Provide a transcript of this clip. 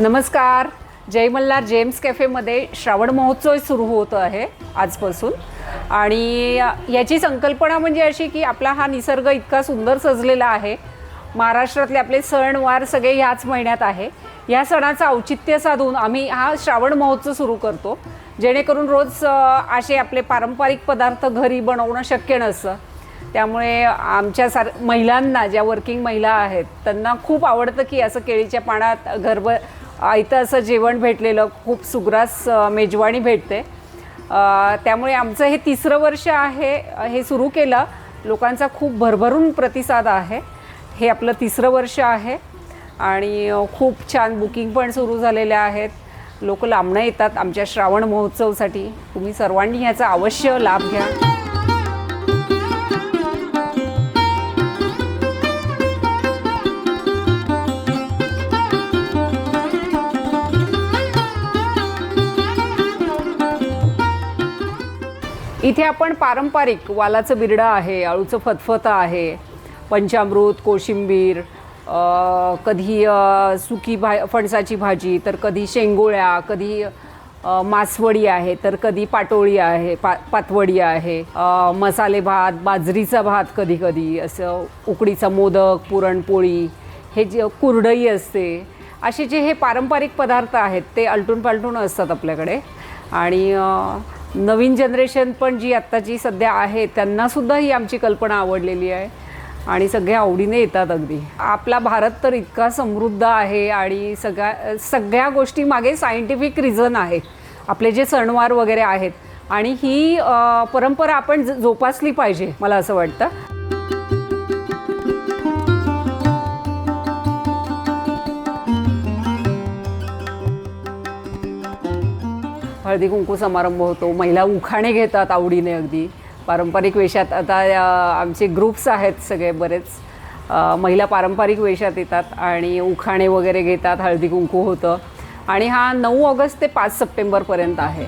नमस्कार. जय मल्हार जेम्स कॅफेमध्ये श्रावण महोत्सव सुरू होत आहे आजपासून. आणि याची संकल्पना म्हणजे अशी की आपला हा निसर्ग इतका सुंदर सजलेला आहे. महाराष्ट्रातले आपले सणवार सगळे ह्याच महिन्यात आहे. या सणाचं औचित्य साधून आम्ही हा श्रावण महोत्सव सुरू करतो. जेणेकरून रोज असे आपले पारंपरिक पदार्थ घरी बनवणं शक्य नसतं. त्यामुळे आमच्या सार महिलांना ज्या वर्किंग महिला आहेत त्यांना खूप आवडतं की असं केळीच्या पाण्यात गरब आयतं असं जेवण भेटलेलं खूप सुग्रास मेजवाणी मेजवानी भेटते. त्यामुळे आमचं हे तिसरं वर्ष आहे हे सुरू केलं. लोकांचा खूप भरभरून प्रतिसाद आहे. हे आपलं तिसरं वर्ष आहे. आणि खूप छान बुकिंग पण सुरू झालेले आहेत. लोक लांबणं येतात आमच्या श्रावण महोत्सवसाठी. तुम्ही सर्वांनी ह्याचा अवश्य लाभ घ्या. इथे आपण पारंपरिक वालाचं बिरडं आहे अळूचं फतफतं आहे पंचामृत कोशिंबीर कधी सुकी भा फणसाची भाजी तर कधी शेंगोळ्या कधी मासवडी आहे तर कधी पाटोळी आहे पा पातवडी आहे मसाले भात बाजरीचा भात कधी कधी असं उकडीचा मोदक पुरणपोळी हे जे कुरडई असते असे जे हे पारंपरिक पदार्थ आहेत ते आलटून पालटून असतात आपल्याकडे. आणि नवीन जनरेशन पण जी आत्ताची सध्या आहे त्यांनासुद्धा ही आमची कल्पना आवडलेली आहे. आणि सगळे आवडीने येतात अगदी. आपला भारत तर इतका समृद्ध आहे आणि सगळ्या सगळ्या गोष्टी मागे सायंटिफिक रिझन आहे आपले जे सणवार वगैरे आहेत. आणि ही परंपरा आपण जोपासली पाहिजे मला असं वाटतं. हळदी कुंकू समारंभ होतो. महिला उखाणे घेतात आवडीने अगदी. पारंपरिक वेशात आता आमचे ग्रुप्स आहेत सगळे बरेच. महिला पारंपरिक वेशात येतात आणि उखाणे वगैरे घेतात हळदी कुंकू होतं. आणि हा नऊ ऑगस्ट ते पाच सप्टेंबरपर्यंत आहे.